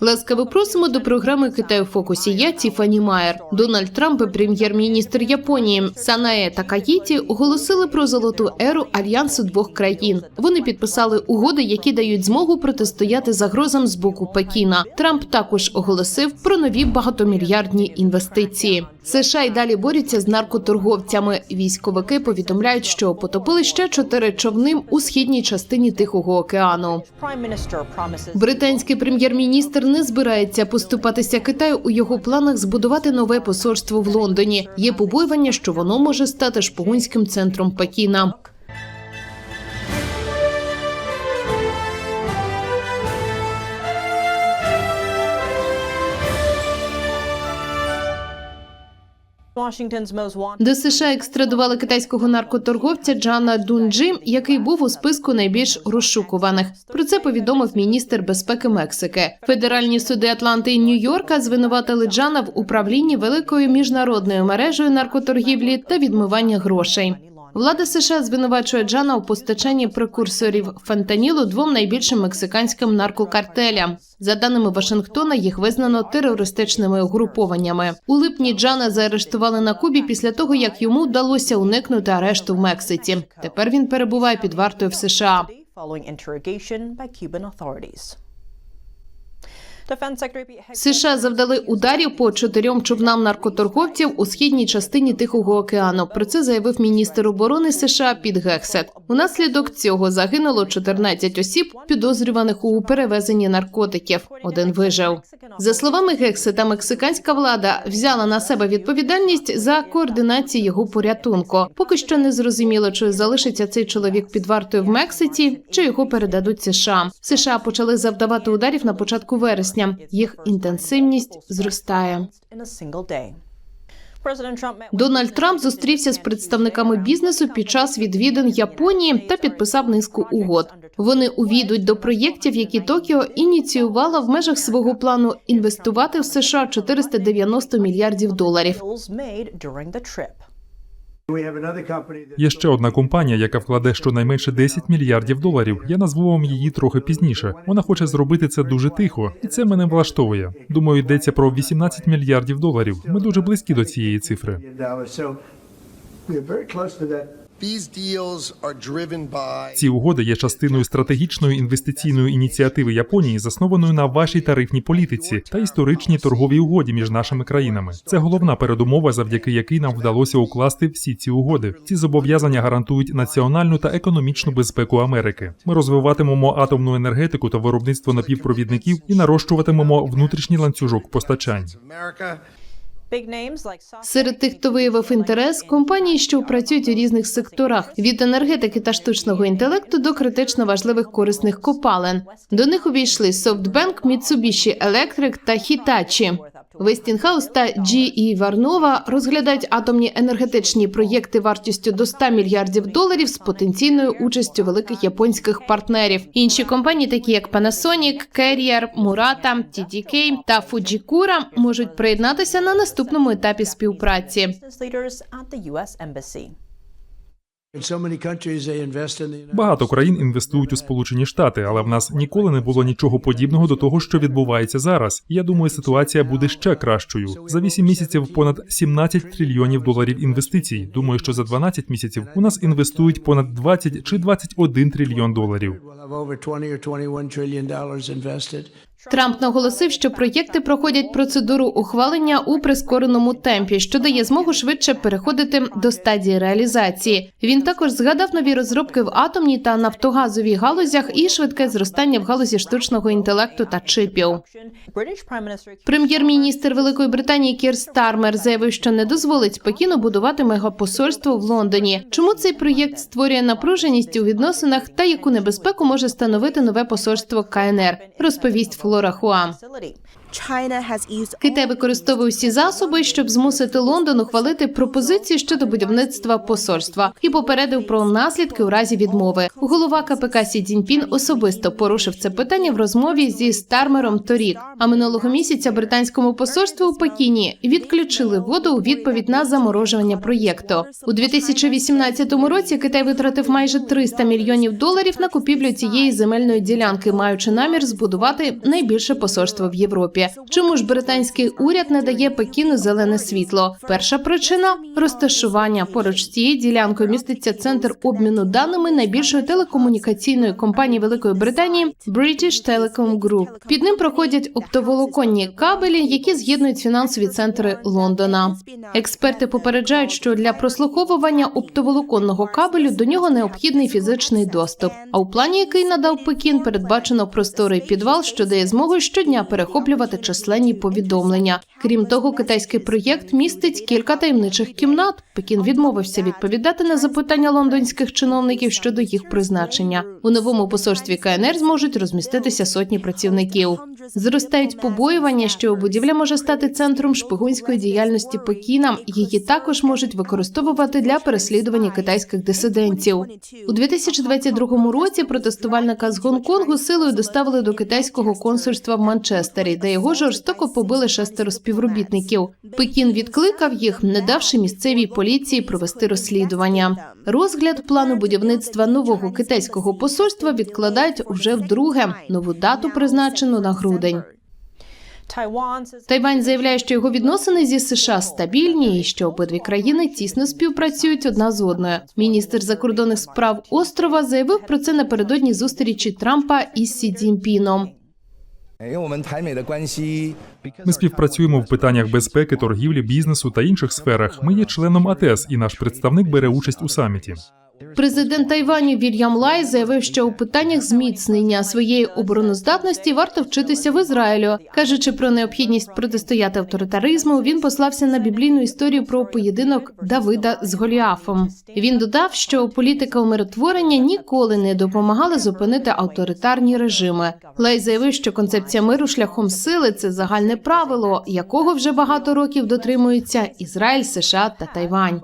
Ласкаво просимо до програми Китай у фокусі. Я Тіфані Майер. Дональд Трамп і прем'єр-міністр Японії Санае Такаїті оголосили про золоту еру альянсу двох країн. Вони підписали угоди, які дають змогу протистояти загрозам з боку Пекіна. Трамп також оголосив про нові багатомільярдні інвестиції. США й далі борються з наркоторговцями. Військовики повідомляють, що потопили ще чотири човни у східній частині Тихого океану. Британський прем'єр-міністр не збирається поступатися Китаю у його планах збудувати нове посольство в Лондоні. Є побоювання, що воно може стати шпигунським центром Пекіна. До США екстрадували китайського наркоторговця Джана Дунджі, який був у списку найбільш розшукуваних. Про це повідомив міністр безпеки Мексики. Федеральні суди Атланти і Нью-Йорка звинуватили Джана в управлінні великою міжнародною мережею наркоторгівлі та відмивання грошей. Влада США звинувачує Джана у постачанні прекурсорів фентанілу двом найбільшим мексиканським наркокартелям. За даними Вашингтона, їх визнано терористичними угрупованнями. У липні Джана заарештували на Кубі після того, як йому вдалося уникнути арешту в Мексиці. Тепер він перебуває під вартою в США. США завдали ударів по чотирьом човнам наркоторговців у східній частині Тихого океану. Про це заявив міністр оборони США Піт Гексет. Унаслідок цього загинуло 14 осіб, підозрюваних у перевезенні наркотиків. Один вижив. За словами Гексета, мексиканська влада взяла на себе відповідальність за координацію його порятунку. Поки що не зрозуміло, чи залишиться цей чоловік під вартою в Мексиці, чи його передадуть США. США почали завдавати ударів на початку вересня. Їх інтенсивність зростає. Дональд Трамп зустрівся з представниками бізнесу під час відвідин Японії та підписав низку угод. Вони увійдуть до проєктів, які Токіо ініціювала в межах свого плану інвестувати в США 490 мільярдів доларів. Є ще одна компанія, яка вкладе щонайменше 10 мільярдів доларів. Я назву вам її трохи пізніше. Вона хоче зробити це дуже тихо, і це мене влаштовує. Думаю, йдеться про 18 мільярдів доларів. Ми дуже близькі до цієї цифри. Ці угоди є частиною стратегічної інвестиційної ініціативи Японії, заснованої на вашій тарифній політиці та історичній торговій угоді між нашими країнами. Це головна передумова, завдяки якій нам вдалося укласти всі ці угоди. Ці зобов'язання гарантують національну та економічну безпеку Америки. Ми розвиватимемо атомну енергетику та виробництво напівпровідників і нарощуватимемо внутрішній ланцюжок постачань. Серед тих, хто виявив інтерес, компанії, що працюють у різних секторах від енергетики та штучного інтелекту до критично важливих корисних копалин. До них увійшли SoftBank, Mitsubishi Electric та Hitachi. Westinghouse та GE Варнова розглядають атомні енергетичні проєкти вартістю до 100 мільярдів доларів з потенційною участю великих японських партнерів. Інші компанії, такі як Panasonic, Carrier, Murata, TDK та Fujikura, можуть приєднатися на наступному етапі співпраці. Багато країн інвестують у Сполучені Штати, але в нас ніколи не було нічого подібного до того, що відбувається зараз. Я думаю, ситуація буде ще кращою. За 8 місяців понад 17 трильйонів доларів інвестицій. Думаю, що за 12 місяців у нас інвестують понад 20 чи 21 трильйон доларів. We'll have over 20 or 21 trillion dollars invested. Трамп наголосив, що проєкти проходять процедуру ухвалення у прискореному темпі, що дає змогу швидше переходити до стадії реалізації. Він також згадав нові розробки в атомній та нафтогазовій галузях і швидке зростання в галузі штучного інтелекту та чипів. Прем'єр-міністр Великої Британії Кір Стармер заявив, що не дозволить Пекіну будувати мегапосольство в Лондоні. Чому цей проєкт створює напруженість у відносинах та яку небезпеку може становити нове посольство КНР? Розповість Флора Хуа. facility. Китай використовує всі засоби, щоб змусити Лондон ухвалити пропозиції щодо будівництва посольства і попередив про наслідки у разі відмови. Голова КПК Сі Цзіньпін особисто порушив це питання в розмові зі Стармером торік. А минулого місяця британському посольству у Пекіні відключили воду у відповідь на заморожування проєкту. У 2018 році Китай витратив майже 300 мільйонів доларів на купівлю цієї земельної ділянки, маючи намір збудувати найбільше посольство в Європі. Чому ж британський уряд не дає Пекіну зелене світло? Перша причина розташування. Поруч з цією ділянкою міститься центр обміну даними найбільшої телекомунікаційної компанії Великої Британії British Telecom Group. Під ним проходять оптоволоконні кабелі, які з'єднують фінансові центри Лондона. Експерти попереджають, що для прослуховування оптоволоконного кабелю до нього необхідний фізичний доступ. А у плані, який надав Пекін, передбачено просторий підвал, що дає змогу щодня перехоплювати численні повідомлення. Крім того, китайський проєкт містить кілька таємничих кімнат. Пекін відмовився відповідати на запитання лондонських чиновників щодо їх призначення. У новому посольстві КНР зможуть розміститися сотні працівників. Зростають побоювання, що будівля може стати центром шпигунської діяльності Пекіна. Її також можуть використовувати для переслідування китайських дисидентів. У 2022 році протестувальника з Гонконгу силою доставили до китайського консульства в Манчестері, де його жорстоко побили шестеро співробітників. Пекін відкликав їх, не давши місцевій поліції провести розслідування. Розгляд плану будівництва нового китайського посольства відкладають уже вдруге. Нову дату призначено на грудень. Тайвань заявляє, що його відносини зі США стабільні і що обидві країни тісно співпрацюють одна з одною. Міністр закордонних справ острова заявив про це напередодні зустрічі Трампа із Сі Цзіньпіном. Ми співпрацюємо в питаннях безпеки, торгівлі, бізнесу та інших сферах. Ми є членом АТЕС, і наш представник бере участь у саміті. Президент Тайваню Вільям Лай заявив, що у питаннях зміцнення своєї обороноздатності варто вчитися в Ізраїлю. Кажучи про необхідність протистояти авторитаризму, він послався на біблійну історію про поєдинок Давида з Голіафом. Він додав, що політика умиротворення ніколи не допомагала зупинити авторитарні режими. Лай заявив, що концепція миру шляхом сили це загальне правило, якого вже багато років дотримуються Ізраїль, США та Тайвань.